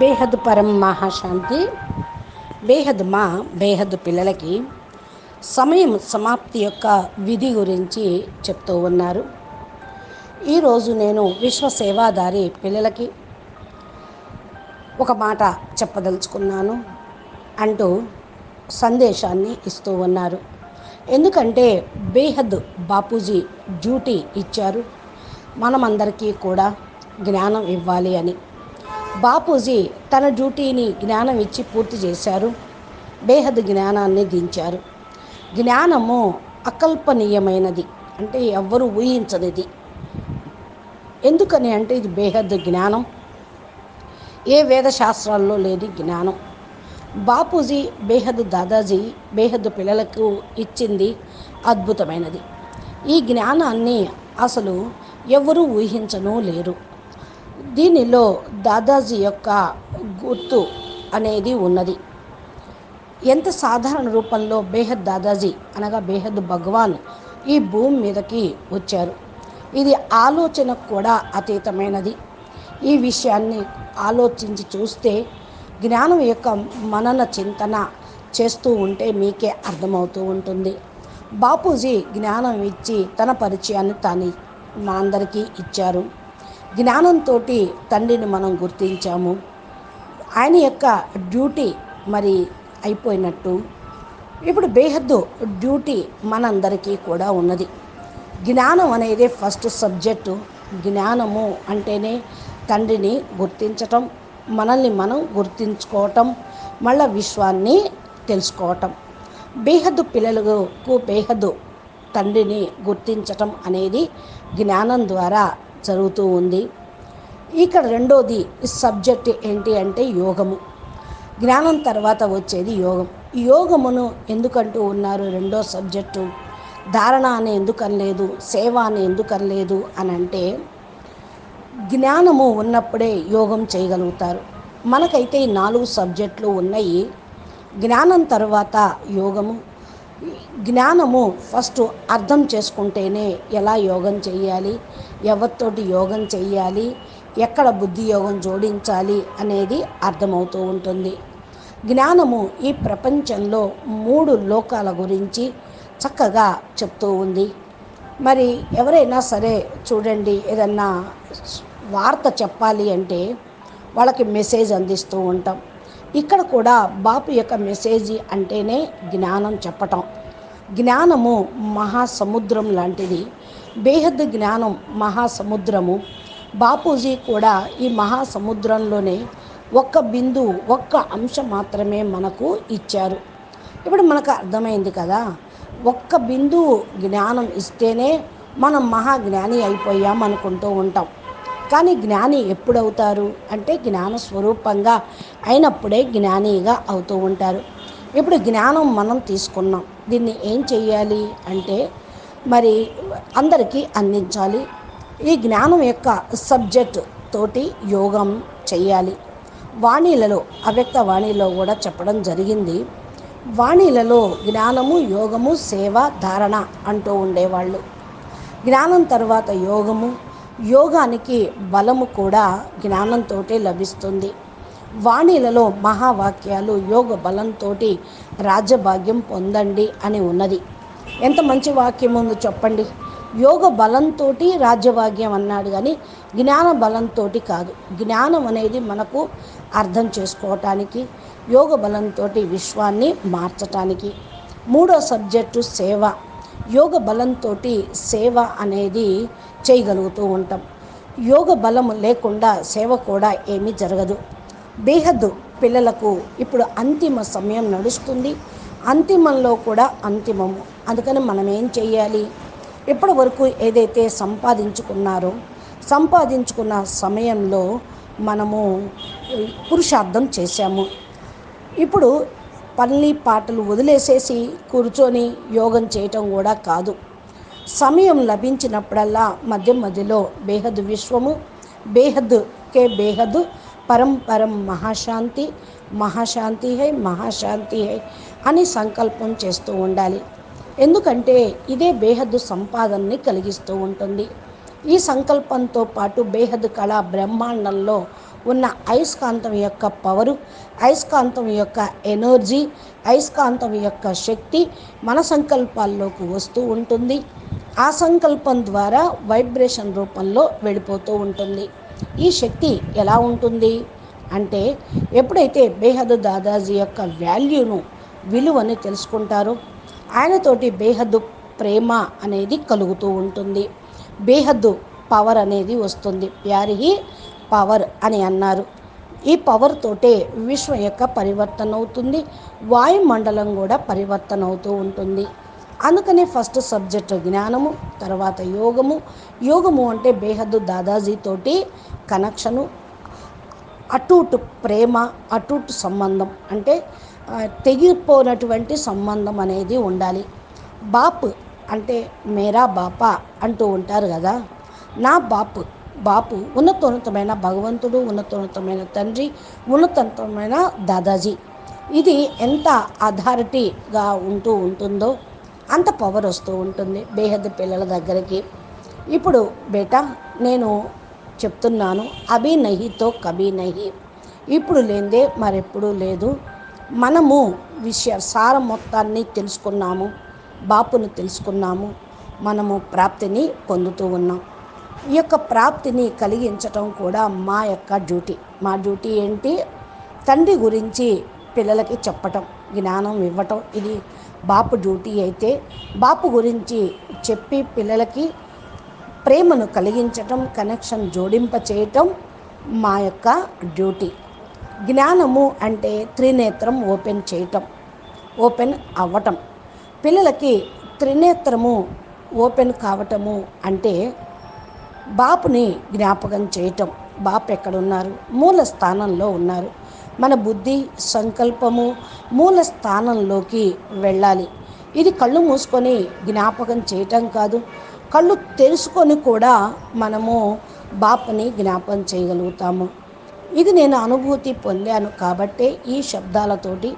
బేహద్ పరం మహాశాంతి. బేహద్ మా బేహద్ పిల్లలకి సమయం సమాప్తి యొక్క విధి గురించి చెప్తూ ఉన్నారు. ఈరోజు నేను విశ్వ సేవాదారి పిల్లలకి ఒక మాట చెప్పదలుచుకున్నాను అంటూ సందేశాన్ని ఇస్తూ ఉన్నారు. ఎందుకంటే బేహద్ బాపూజీ డ్యూటీ ఇచ్చారు. మనమందరికీ కూడా జ్ఞానం ఇవ్వాలి అని. బాపూజీ తన డ్యూటీని జ్ఞానం ఇచ్చి పూర్తి చేశారు. బేహద్ జ్ఞానాన్ని దించారు. జ్ఞానము అకల్పనీయమైనది అంటే ఎవ్వరూ ఊహించనిది. ఎందుకని అంటే ఇది బేహద్ జ్ఞానం. ఏ వేద శాస్త్రాల్లో లేని జ్ఞానం. బాపూజీ బేహద్ దాదాజీ బేహద్ పిల్లలకు ఇచ్చింది అద్భుతమైనది. ఈ జ్ఞానాన్ని అసలు ఎవరూ ఊహించను లేరు. దీనిలో దాదాజీ యొక్క గుర్తు అనేది ఉన్నది. ఎంత సాధారణ రూపంలో బేహద్ దాదాజీ అనగా బేహద్ భగవాన్ ఈ భూమి మీదకి వచ్చారు? ఇది ఆలోచనకు కూడా అతీతమైనది. ఈ విషయాన్ని ఆలోచించి చూస్తే జ్ఞానం యొక్క మనన చింతన చేస్తూ ఉంటే మీకే అర్థమవుతూ ఉంటుంది. బాపూజీ జ్ఞానం ఇచ్చి తన పరిచయాన్ని తాను మనందరికీ ఇచ్చారు. జ్ఞానంతో తండ్రిని మనం గుర్తించాము. ఆయన యొక్క డ్యూటీ మరి అయిపోయినట్టు. ఇప్పుడు బేహద్దు డ్యూటీ మనందరికీ కూడా ఉన్నది. జ్ఞానం అనేది ఫస్ట్ సబ్జెక్టు. జ్ఞానము అంటేనే తండ్రిని గుర్తించటం మనల్ని మనం గుర్తించుకోవటం మళ్ళా విశ్వాన్ని తెలుసుకోవటం. బేహద్దు పిల్లలకు బేహద్దు తండ్రిని గుర్తించటం అనేది జ్ఞానం ద్వారా జరుగుతూ ఉంది. ఇక్కడ రెండోది సబ్జెక్ట్ ఏంటి అంటే యోగము. జ్ఞానం తర్వాత వచ్చేది యోగం. యోగమును ఎందుకంటూ ఉన్నారు రెండో సబ్జెక్టు? ధారణ అని ఎందుకనలేదు? సేవ అని ఎందుకనలేదు? అని అంటే జ్ఞానము ఉన్నప్పుడే యోగం చేయగలుగుతారు. మనకైతే ఈ నాలుగు సబ్జెక్టులు ఉన్నాయి. జ్ఞానం తర్వాత యోగము జ్ఞానము ఫస్ట్ అర్థం చేసుకుంటేనే ఎలా యోగం చేయాలి ఎవరితోటి యోగం చేయాలి ఎక్కడ బుద్ధి యోగం జోడించాలి అనేది అర్థమవుతూ ఉంటుంది. జ్ఞానము ఈ ప్రపంచంలో మూడు లోకాల గురించి చక్కగా చెప్తూ ఉంది. మరి ఎవరైనా సరే చూడండి ఏదన్నా వార్త చెప్పాలి అంటే వాళ్ళకి మెసేజ్ అందిస్తూ ఉంటాం. ఇక్కడ కూడా బాపు యొక్క మెసేజ్ అంటేనే జ్ఞానం చెప్పటం. జ్ఞానము మహాసముద్రం లాంటిది. బేహద్ జ్ఞానం మహాసముద్రము. బాపూజీ కూడా ఈ మహాసముద్రంలోనే ఒక్క బిందు ఒక్క అంశం మాత్రమే మనకు ఇచ్చారు. ఇప్పుడు మనకు అర్థమైంది కదా ఒక్క బిందువు జ్ఞానం ఇస్తేనే మనం మహాజ్ఞాని అయిపోయాం అనుకుంటూ ఉంటాం. కానీ జ్ఞాని ఎప్పుడవుతారు? అంటే జ్ఞాన స్వరూపంగా అయినప్పుడే జ్ఞానిగా అవుతూ ఉంటారు. ఇప్పుడు జ్ఞానం మనం తీసుకున్నాం. దీన్ని ఏం చేయాలి అంటే మరి అందరికీ అందించాలి. ఈ జ్ఞానం యొక్క సబ్జెక్ట్ తోటి యోగం చేయాలి వాణీలలో అవ్యక్త వాణిలో కూడా చెప్పడం జరిగింది. వాణీలలో జ్ఞానము యోగము సేవ ధారణ అంటూ ఉండేవాళ్ళు. జ్ఞానం తర్వాత యోగము యోగానికి బలము కూడా జ్ఞానంతో లభిస్తుంది. వాణీలలో మహావాక్యాలు యోగ బలంతో రాజ్యభాగ్యం పొందండి అని ఉన్నది. ఎంత మంచి వాక్యం ఉందో చెప్పండి. యోగ బలంతో రాజ్యభాగ్యం అన్నాడు కానీ జ్ఞాన బలంతో కాదు. జ్ఞానం అనేది మనకు అర్థం చేసుకోవటానికి యోగ బలంతో విశ్వాన్ని మార్చటానికి. మూడో సబ్జెక్టు సేవ. యోగ బలంతో సేవ అనేది చేయగలుగుతూ ఉంటాం. యోగ బలం లేకుండా సేవ కూడా ఏమీ జరగదు. బేహద్దు పిల్లలకు ఇప్పుడు అంతిమ సమయం నడుస్తుంది. అంతిమంలో కూడా అంతిమము. అందుకని మనం ఏం చేయాలి ఇప్పటి వరకు ఏదైతే సంపాదించుకున్నారో సంపాదించుకున్న సమయంలో మనము పురుషార్థం చేశాము. ఇప్పుడు పల్లి పాటలు వదిలేసేసి కూర్చొని యోగం చేయటం కూడా కాదు. సమయం లభించినప్పుడల్లా మధ్య మధ్యలో బేహద్ విశ్వము బేహద్ కే బేహద్ పరం పరం మహాశాంతి మహాశాంతి హై మహాశాంతి హై అని సంకల్పం చేస్తూ ఉండాలి. ఎందుకంటే ఇదే బేహద్దు సంపాదనని కలిగిస్తూ ఉంటుంది. ఈ సంకల్పంతో పాటు బేహద్ కళ బ్రహ్మాండంలో ఉన్న అయస్కాంతం యొక్క పవరు అయస్కాంతం యొక్క ఎనర్జీ అయస్కాంతం యొక్క శక్తి మన సంకల్పాల్లోకి వస్తూ ఉంటుంది. ఆ సంకల్పం ద్వారా వైబ్రేషన్ రూపంలో వెళ్ళిపోతూ ఉంటుంది. ఈ శక్తి ఎలా ఉంటుంది? అంటే ఎప్పుడైతే బేహద్ దాదాజీ యొక్క వాల్యూను విలువని తెలుసుకుంటారో ఆయనతోటి బేహద్దు ప్రేమ అనేది కలుగుతూ ఉంటుంది. బేహద్దు పవర్ అనేది వస్తుంది. ప్యారిహి పవర్ అని అన్నారు. ఈ పవర్ తోటే విశ్వం యొక్క పరివర్తన అవుతుంది వాయుమండలం కూడా పరివర్తన అవుతూ ఉంటుంది. అందుకనే ఫస్ట్ సబ్జెక్ట్ జ్ఞానము తర్వాత యోగము. యోగము అంటే బేహద్దు దాదాజీతోటి కనెక్షను అటూటు ప్రేమ అటూటు సంబంధం అంటే తెగిపోనటువంటి సంబంధం అనేది ఉండాలి. బాప్ అంటే మేరా బాపా అంటూ ఉంటారు కదా నా బాపు బాపు ఉన్నతోన్నతమైన భగవంతుడు ఉన్నతోన్నతమైన తండ్రి ఉన్నతోన్నతమైన దాదాజీ. ఇది ఎంత అథారిటీగా ఉంటూ ఉంటుందో అంత పవర్ వస్తూ ఉంటుంది బేహద్ పిల్లల దగ్గరికి. ఇప్పుడు బేటా నేను చెప్తున్నాను అభి నహితో కభీ నహి. ఇప్పుడు లేదే మరెప్పుడూ లేదు. మనము విషయ సారం మొత్తాన్ని తెలుసుకున్నాము బాపుని తెలుసుకున్నాము మనము ప్రాప్తిని పొందుతూ ఉన్నాం. ఈ యొక్క ప్రాప్తిని కలిగించటం కూడా మా యొక్క డ్యూటీ. మా డ్యూటీ ఏంటి? తండ్రి గురించి పిల్లలకి చెప్పటం జ్ఞానం ఇవ్వటం. ఇది బాపు డ్యూటీ అయితే బాపు గురించి చెప్పి పిల్లలకి ప్రేమను కలిగించటం కనెక్షన్ జోడింప చేయటం మా యొక్క డ్యూటీ. జ్ఞానము అంటే త్రినేత్రం ఓపెన్ చేయటం ఓపెన్ అవ్వటం. పిల్లలకి త్రినేత్రము ఓపెన్ కావటము అంటే బాపుని జ్ఞాపకం చేయటం. బాపు ఎక్కడున్నారు? మూల స్థానంలో ఉన్నారు. మన బుద్ధి సంకల్పము మూల స్థానంలోకి వెళ్ళాలి. ఇది కళ్ళు మూసుకొని జ్ఞాపకం చేయటం కాదు. కళ్ళు తెలుసుకొని కూడా మనము బాపుని జ్ఞాపకం చేయగలుగుతాము. ఇది నేను అనుభూతి పొందాను కాబట్టే ఈ శబ్దాలతోటి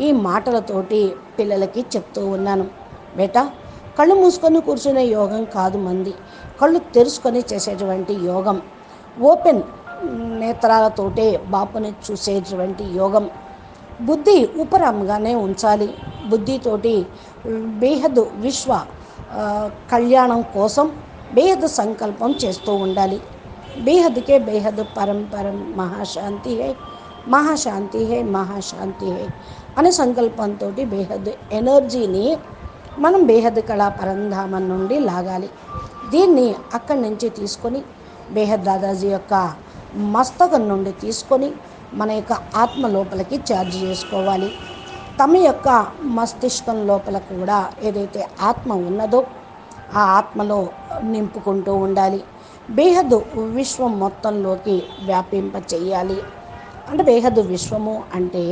ఈ మాటలతోటి పిల్లలకి చెప్తూ ఉన్నాను. బేటా కళ్ళు మూసుకొని కూర్చునే యోగం కాదు మంది. కళ్ళు తెరుచుకొని చేసేటువంటి యోగం. ఓపెన్ నేత్రాలతోటే బాపుని చూసేటువంటి యోగం. బుద్ధి ఉపరంగానే ఉంచాలి. బుద్ధితోటి బేహద్ విశ్వ కళ్యాణం కోసం బేహద్ సంకల్పం చేస్తూ ఉండాలి. బేహద్కే బేహద్ పరం పరం మహాశాంతి హై మహాశాంతి హై మహాశాంతి హై అనే సంకల్పంతో బేహద్ ఎనర్జీని మనం బేహద్ కళా పరంధామం నుండి లాగాలి. దీన్ని అక్కడి నుంచి తీసుకొని బేహద్ దాదాజీ యొక్క మస్తకం నుండి తీసుకొని మన యొక్క ఆత్మ లోపలికి ఛార్జ్ చేసుకోవాలి. తమ యొక్క మస్తిష్కం లోపల కూడా ఏదైతే ఆత్మ ఉన్నదో ఆ ఆత్మలో నింపుకుంటూ ఉండాలి. బేహద్ విశ్వం మొత్తంలోకి వ్యాపింప చేయాలి అంటే బేహద్ విశ్వము అంటే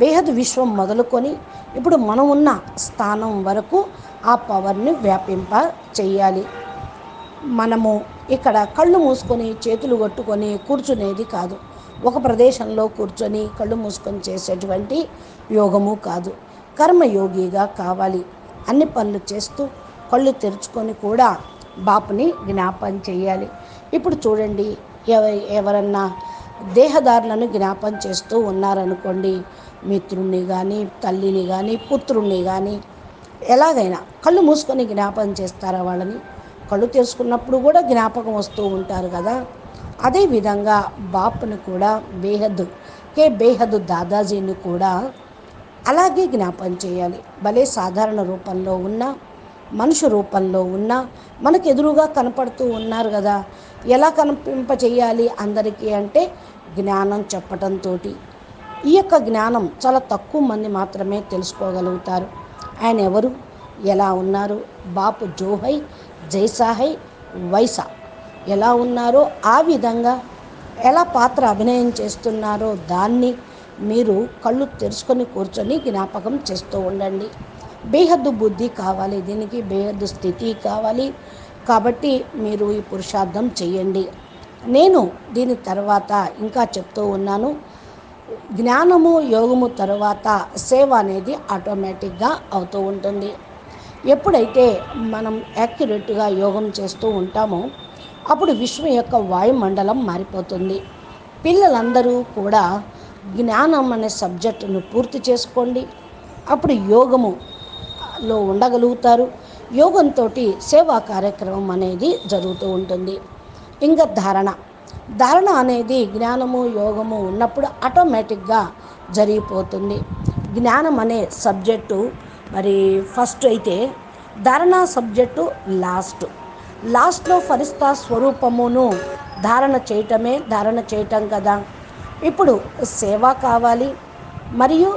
బేహద్ విశ్వం మొదలుకొని ఇప్పుడు మనం ఉన్న స్థానం వరకు ఆ పవర్ని వ్యాపింప చెయ్యాలి. మనము ఇక్కడ కళ్ళు మూసుకొని చేతులు కొట్టుకొని కూర్చునేది కాదు. ఒక ప్రదేశంలో కూర్చొని కళ్ళు మూసుకొని చేసేటువంటి యోగము కాదు. కర్మయోగిగా కావాలి. అన్ని పనులు చేస్తూ కళ్ళు తెరుచుకొని కూడా బాపుని జ్ఞాపం చేయాలి ఇప్పుడు చూడండి ఎవ ఎవరన్నా దేహదారులను జ్ఞాపం చేస్తూ ఉన్నారనుకోండి మిత్రుణ్ణి కానీ తల్లిని కానీ పుత్రుణ్ణి కానీ ఎలాగైనా కళ్ళు మూసుకొని జ్ఞాపకం చేస్తారా వాళ్ళని? కళ్ళు తెలుసుకున్నప్పుడు కూడా జ్ఞాపకం వస్తూ ఉంటారు కదా. అదేవిధంగా బాపుని కూడా బేహద్ కే బేహద్ దాదాజీని కూడా అలాగే జ్ఞాపకం చేయాలి. భలే సాధారణ రూపంలో ఉన్న మనుషు రూపంలో ఉన్న మనకు ఎదురుగా కనపడుతూ ఉన్నారు కదా. ఎలా కనిపింప చేయాలి అందరికీ అంటే జ్ఞానం చెప్పటంతో ఈ యొక్క జ్ఞానం చాలా తక్కువ మంది మాత్రమే తెలుసుకోగలుగుతారు. ఆయన ఎవరు? ఎలా ఉన్నారు? బాపు జోహై జైసాహై వైసా. ఎలా ఉన్నారో ఆ విధంగా ఎలా పాత్ర అభినయం చేస్తున్నారో దాన్ని మీరు కళ్ళు తెరుచుకొని కూర్చొని జ్ఞాపకం చేస్తూ ఉండండి. బేహద్దు బుద్ధి కావాలి దీనికి బేహద్దు స్థితి కావాలి. కాబట్టి మీరు ఈ పురుషార్థం చేయండి. నేను దీని తర్వాత ఇంకా చెప్తూ ఉన్నాను. జ్ఞానము యోగము తర్వాత సేవ అనేది ఆటోమేటిక్గా అవుతూ ఉంటుంది. ఎప్పుడైతే మనం యాక్యురేట్గా యోగం చేస్తూ ఉంటామో అప్పుడు విశ్వం యొక్క వాయుమండలం మారిపోతుంది. పిల్లలందరూ కూడా జ్ఞానం అనే సబ్జెక్టును పూర్తి చేసుకోండి. అప్పుడు యోగము లో ఉండగలుగుతారు. యోగంతో సేవా కార్యక్రమం అనేది జరుగుతూ ఉంటుంది. ఇంకా ధారణ. ధారణ అనేది జ్ఞానము యోగము ఉన్నప్పుడు ఆటోమేటిక్గా జరిగిపోతుంది. జ్ఞానం అనే సబ్జెక్టు మరి ఫస్ట్ అయితే ధారణ సబ్జెక్టు లాస్ట్ లాస్ట్లో ఫరిస్తా స్వరూపమును ధారణ చేయటమే ధారణ చేయటం కదా. ఇప్పుడు సేవ కావాలి మరియు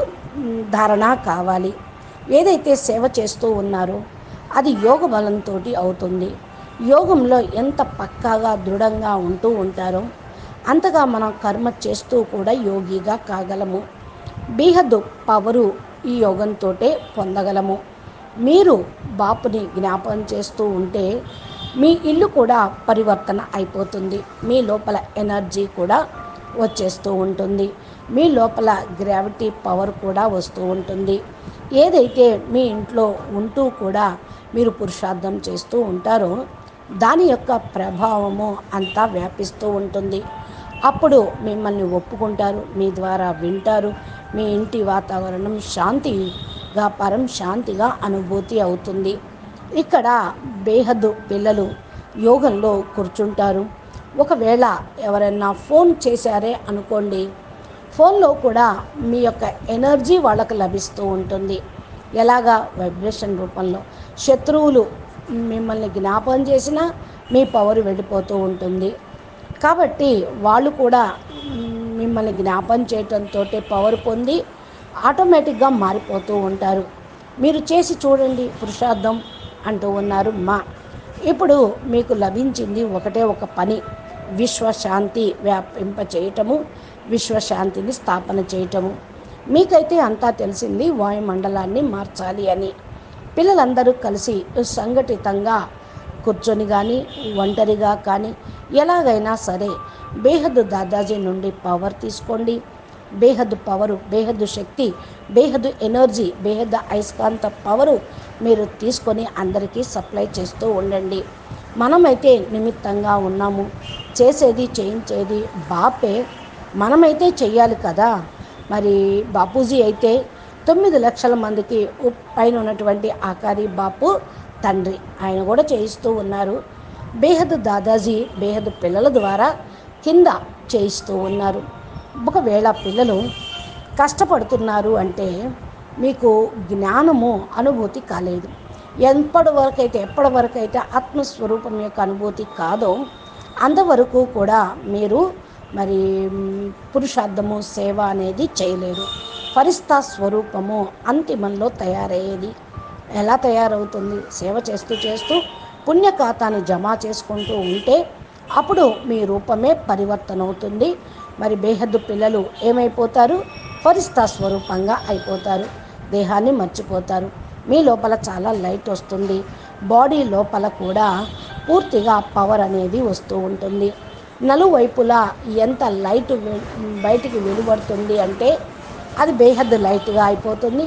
ధారణ కావాలి. ఏదైతే సేవ చేస్తూ ఉన్నారో అది యోగ బలంతో అవుతుంది. యోగంలో ఎంత పక్కాగా దృఢంగా ఉంటూ ఉంటారో అంతగా మనం కర్మ చేస్తూ కూడా యోగిగా కాగలము. బీహదు పవరు ఈ యోగంతో పొందగలము. మీరు బాపుని జ్ఞాపకం చేస్తూ ఉంటే మీ ఇల్లు కూడా పరివర్తన అయిపోతుంది. మీ లోపల ఎనర్జీ కూడా వచ్చేస్తూ ఉంటుంది. మీ లోపల గ్రావిటీ పవర్ కూడా వస్తూ ఉంటుంది. ఏదైతే మీ ఇంట్లో ఉంటూ కూడా మీరు పురుషార్థం చేస్తూ ఉంటారో దాని యొక్క ప్రభావము అంతా వ్యాపిస్తూ ఉంటుంది. అప్పుడు మిమ్మల్ని ఒప్పుకుంటారు మీ ద్వారా వింటారు మీ ఇంటి వాతావరణం శాంతిగా పరం శాంతిగా అనుభూతి అవుతుంది. ఇక్కడ బేహద్దు పిల్లలు యోగంలో కూర్చుంటారు. ఒకవేళ ఎవరైనా ఫోన్ చేశారే అనుకోండి ఫోన్లో కూడా మీ యొక్క ఎనర్జీ వాళ్ళకు లభిస్తూ ఉంటుంది. ఎలాగా? వైబ్రేషన్ రూపంలో. శత్రువులు మిమ్మల్ని జ్ఞాపకం చేసినా మీ పవర్ వెళ్ళిపోతూ ఉంటుంది. కాబట్టి వాళ్ళు కూడా మిమ్మల్ని జ్ఞాపకం చేయటంతో పవర్ పొంది ఆటోమేటిక్గా మారిపోతూ ఉంటారు. మీరు చేసి చూడండి పురుషార్థం అంటూ ఉన్నారు మా. ఇప్పుడు మీకు లభించింది ఒకటే ఒక పని విశ్వశాంతి వ్యాపింప చేయటము విశ్వశాంతిని స్థాపన చేయటము. మీకైతే అంతా తెలిసింది వాయుమండలాన్ని మార్చాలి అని. పిల్లలందరూ కలిసి సంఘటితంగా కూర్చొని కానీ ఒంటరిగా కానీ ఎలాగైనా సరే బేహద్దు దాదాజీ నుండి పవర్ తీసుకోండి. బేహద్దు పవరు బేహద్దు శక్తి బేహద్దు ఎనర్జీ బేహద్దు అయస్కాంత పవరు మీరు తీసుకొని అందరికీ సప్లై చేస్తూ ఉండండి. మనమైతే నిమిత్తంగా ఉన్నాము. చేసేది చేయించేది బాపే. మనమైతే చెయ్యాలి కదా. మరి బాపూజీ అయితే తొమ్మిది లక్షల మందికి ఉప్- పైన ఉన్నటువంటి ఆకారి బాపు తండ్రి. ఆయన కూడా చేయిస్తూ ఉన్నారు. బేహద్ దాదాజీ బేహద్ పిల్లల ద్వారా కింద చేయిస్తూ ఉన్నారు. ఒకవేళ పిల్లలు కష్టపడుతున్నారు అంటే మీకు జ్ఞానము అనుభూతి కాలేదు. ఎప్పటి వరకు అయితే ఎప్పటి వరకు అయితే ఆత్మస్వరూపం యొక్క అనుభూతి కాదో అంతవరకు కూడా మీరు మరి పురుషార్థము సేవ అనేది చేయలేరు. ఫరిస్తా స్వరూపము అంతిమంలో తయారయ్యేది. ఎలా తయారవుతుంది? సేవ చేస్తూ చేస్తూ పుణ్యఖాతాన్ని జమ చేసుకుంటూ ఉంటే అప్పుడు మీ రూపమే పరివర్తన అవుతుంది మరి బేహద్దు పిల్లలు ఏమైపోతారు? ఫరిస్తా స్వరూపంగా అయిపోతారు. దేహాన్ని మర్చిపోతారు. మీ లోపల చాలా లైట్ వస్తుంది. బాడీ లోపల కూడా పూర్తిగా పవర్ అనేది వస్తూ ఉంటుంది. నలువైపులా ఎంత లైట్ బయటికి వెలువడుతుంది అంటే అది బేహద్ లైట్గా అయిపోతుంది.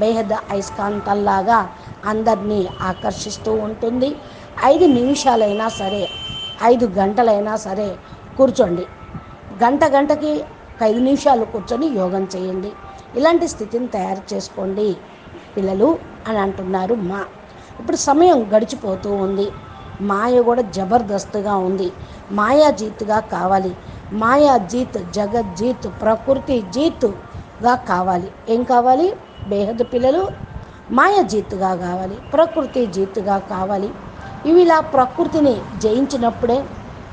బేహద్ అయస్కాంతంలాగా అందరినీ ఆకర్షిస్తూ ఉంటుంది. ఐదు నిమిషాలైనా సరే ఐదు గంటలైనా సరే కూర్చోండి. గంట గంటకి ఒక ఐదు నిమిషాలు కూర్చొని యోగం చేయండి. ఇలాంటి స్థితిని తయారు చేసుకోండి. పిల్లలు అని అంటున్నారు మా. ఇప్పుడు సమయం గడిచిపోతూ ఉంది. మాయ కూడా జబర్దస్త్గా ఉంది. మాయాజీత్గా కావాలి. మాయా జీత్ జీత్ ప్రకృతి జీత్గా కావాలి. ఏం కావాలి? బేహద్ పిల్లలు మాయాజీత్గా జీత్తుగా కావాలి. ప్రకృతి జీత్తుగా కావాలి. ఇవి ఇలా ప్రకృతిని జయించినప్పుడే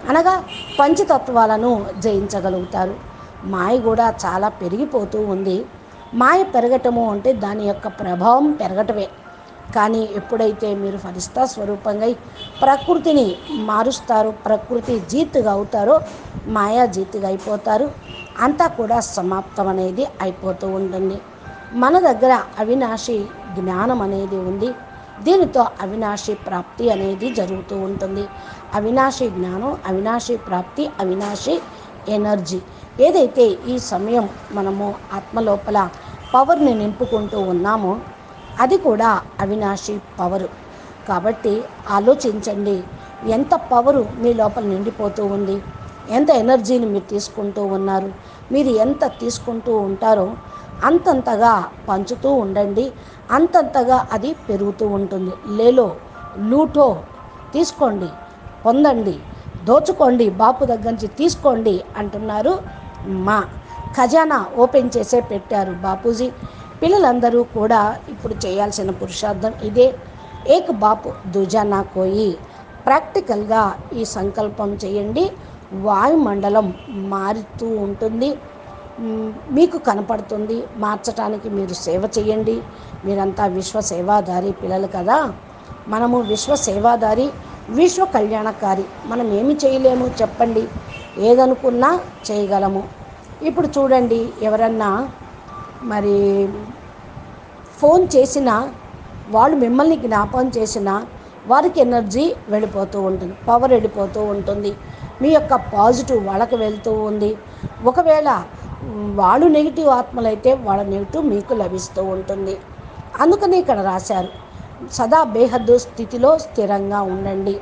అనగా పంచతత్వాలను జయించగలుగుతారు. మాయ కూడా చాలా పెరిగిపోతూ ఉంది. మాయ పెరగటము అంటే దాని యొక్క ప్రభావం పెరగటమే. కానీ ఎప్పుడైతే మీరు ఫలిస్తా స్వరూపంగా ప్రకృతిని మారుస్తారో ప్రకృతి జీతుగా అవుతారో మాయా జీతుగా అయిపోతారు. అంతా కూడా సమాప్తం అనేది అయిపోతూ ఉంటుంది. మన దగ్గర అవినాశి జ్ఞానం అనేది ఉంది. దీనితో అవినాశి ప్రాప్తి అనేది జరుగుతూ ఉంటుంది. అవినాశి జ్ఞానం అవినాశి ప్రాప్తి అవినాశి ఎనర్జీ. ఏదైతే ఈ సమయం మనము ఆత్మలోపల పవర్ని నింపుకుంటూ ఉన్నామో అది కూడా అవినాశి పవరు. కాబట్టి ఆలోచించండి ఎంత పవరు మీ లోపల నిండిపోతూ ఉంది? ఎంత ఎనర్జీని మీరు తీసుకుంటూ ఉన్నారు? మీరు ఎంత తీసుకుంటూ ఉంటారో అంతంతగా పంచుతూ ఉండండి. అంతంతగా అది పెరుగుతూ ఉంటుంది. లేలో లూటో తీసుకోండి పొందండి. దోచుకోండి బాపు దగ్గర నుంచి తీసుకోండి అంటున్నారు మా. ఖజానా ఓపెన్ చేసే పెట్టారు బాపూజీ. పిల్లలందరూ కూడా ఇప్పుడు చేయాల్సిన పురుషార్థం ఇదే. ఏక్ బాపు దుజానా కోయి. ప్రాక్టికల్గా ఈ సంకల్పం చేయండి. వాయుమండలం మారుతూ ఉంటుంది. మీకు కనపడుతుంది. మార్చడానికి మీరు సేవ చేయండి. మీరంతా విశ్వ సేవాదారి పిల్లలు కదా. మనము విశ్వ సేవాదారి విశ్వ కళ్యాణకారి. మనం ఏమి చేయలేము చెప్పండి. ఏదనుకున్నా చేయగలము. ఇప్పుడు చూడండి ఎవరన్నా మరి ఫోన్ చేసినా వాళ్ళు మిమ్మల్ని జ్ఞాపకం చేసినా వారికి ఎనర్జీ వెళ్ళిపోతూ ఉంటుంది పవర్ వెళ్ళిపోతూ ఉంటుంది మీ యొక్క పాజిటివ్ వాళ్ళకి వెళ్తూ ఉంది. ఒకవేళ వాళ్ళు నెగిటివ్ ఆత్మలైతే వాళ్ళ నెగిటివ్ మీకు లభిస్తూ ఉంటుంది. అందుకని ఇక్కడ రాశారు సదా బేహద్దు స్థితిలో స్థిరంగా ఉండండి.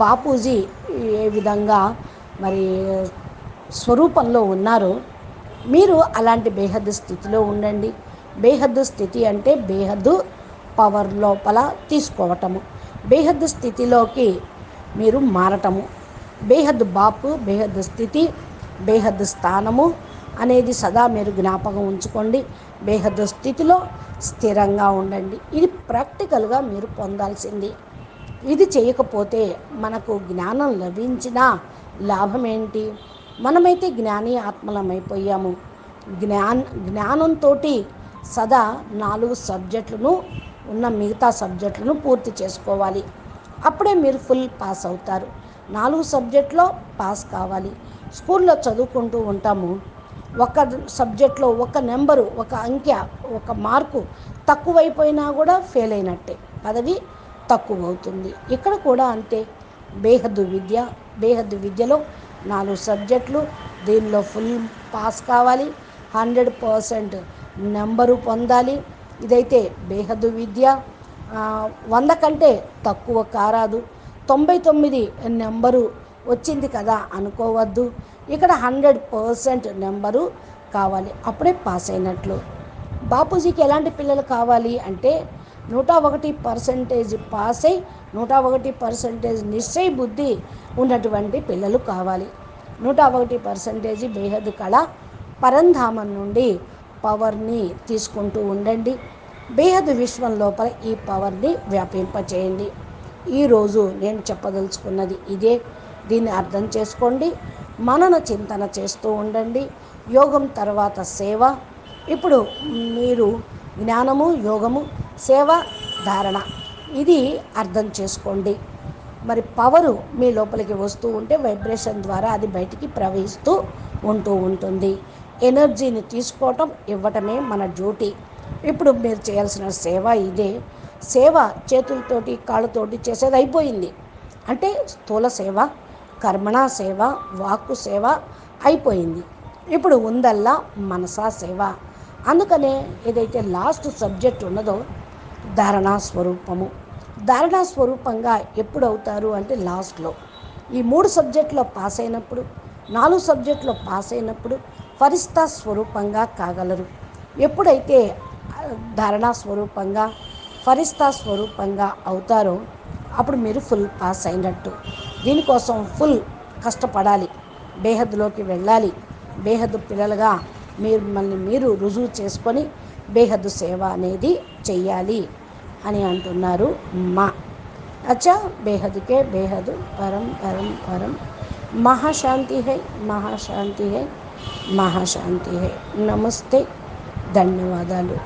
బాపూజీ ఏ విధంగా మరి స్వరూపంలో ఉన్నారో మీరు అలాంటి బేహద్దు స్థితిలో ఉండండి. బేహద్దు స్థితి అంటే బేహద్దు పవర్ లోపల తీసుకోవటము. బేహద్దు స్థితిలోకి మీరు మారటము. బేహద్దు బాపు బేహద్దు స్థితి బేహద్దు స్థానము అనేది సదా మీరు జ్ఞాపకం ఉంచుకోండి. బేహద్దు స్థితిలో స్థిరంగా ఉండండి. ఇది ప్రాక్టికల్గా మీరు పొందాల్సింది. ఇది చేయకపోతే మనకు జ్ఞానం లభించిన లాభం ఏంటి? మనమైతే జ్ఞాని ఆత్మలమైపోయాము. జ్ఞాన్ జ్ఞానంతో సదా నాలుగు సబ్జెక్టులను ఉన్న మిగతా సబ్జెక్టులను పూర్తి చేసుకోవాలి. అప్పుడే మీరు ఫుల్ పాస్ అవుతారు. నాలుగు సబ్జెక్టులో పాస్ కావాలి. స్కూల్లో చదువుకుంటూ ఉంటాము. ఒక సబ్జెక్ట్లో ఒక నెంబరు ఒక అంకె ఒక మార్కు తక్కువైపోయినా కూడా ఫెయిల్ అయినట్టే. పదవి తక్కువ అవుతుంది ఇక్కడ కూడా అంతే. బేహద్దు విద్య బేహద్దు విద్యలో నాలుగు సబ్జెక్టులు దీనిలో ఫుల్ పాస్ కావాలి. హండ్రెడ్ పర్సెంట్ నెంబరు పొందాలి. ఇదైతే బేహద్దు విద్య. వంద కంటే తక్కువ కారాదు. తొంభై తొమ్మిది నెంబరు వచ్చింది కదా అనుకోవద్దు. ఇక్కడ హండ్రెడ్ పర్సెంట్ నెంబరు కావాలి. అప్పుడే పాస్ అయినట్లు. బాపూజీకి ఎలాంటి పిల్లలు కావాలి అంటే నూట ఒకటి పర్సెంటేజ్ పాస్ అయి నూట ఒకటి పర్సెంటేజ్ నిశ్చయ బుద్ధి ఉన్నటువంటి పిల్లలు కావాలి. నూట ఒకటి పర్సెంటేజ్ బేహద్ కళ పరంధామం నుండి పవర్ని తీసుకుంటూ ఉండండి. బేహద్ విశ్వం లోపల ఈ పవర్ని వ్యాపింపచేయండి. ఈరోజు నేను చెప్పదలుచుకున్నది ఇదే. దీన్ని అర్థం చేసుకోండి. మనన చింతన చేస్తూ ఉండండి. యోగం తర్వాత సేవ. ఇప్పుడు మీరు జ్ఞానము యోగము సేవ ధారణ. ఇది అర్థం చేసుకోండి. మరి పవరు మీ లోపలికి వస్తూ ఉంటే వైబ్రేషన్ ద్వారా అది బయటికి ప్రవహిస్తూ ఉంటూ ఉంటుంది. ఎనర్జీని తీసుకోవటం ఇవ్వటమే మన డ్యూటీ. ఇప్పుడు మీరు చేయాల్సిన సేవ ఇదే. సేవ చేతులతోటి కాళ్ళతోటి చేసేది అయిపోయింది. అంటే స్థూల సేవ కర్మణ సేవ వాక్కు సేవ అయిపోయింది. ఇప్పుడు ఉందల్లా మనసా సేవ. అందుకనే ఏదైతే లాస్ట్ సబ్జెక్ట్ ఉన్నదో ధారణా స్వరూపము. ధారణా స్వరూపంగా ఎప్పుడు అవుతారు అంటే లాస్ట్లో. ఈ మూడు సబ్జెక్టులో పాస్ అయినప్పుడు నాలుగు సబ్జెక్టులో పాస్ అయినప్పుడు ఫరిస్తా స్వరూపంగా కాగలరు. ఎప్పుడైతే ధారణా స్వరూపంగా ఫరిస్తా స్వరూపంగా అవుతారో అప్పుడు మీరు ఫుల్ పాస్ అయినట్టు. దీనికోసం ఫుల్ కష్టపడాలి. బేహద్లోకి వెళ్ళాలి. బేహద్దు పిల్లలుగా మీరు మిమ్మల్ని మీరు రుజువు చేసుకొని బేహద్దు సేవ అనేది చెయ్యాలి. అని అంటున్నారు మా. అచ్చా బేహద్కే బేహద్ పరం పరం పరం. మహాశాంతి హై మహాశాంతి హై మహాశాంతి హై. నమస్తే ధన్యవాదాలు.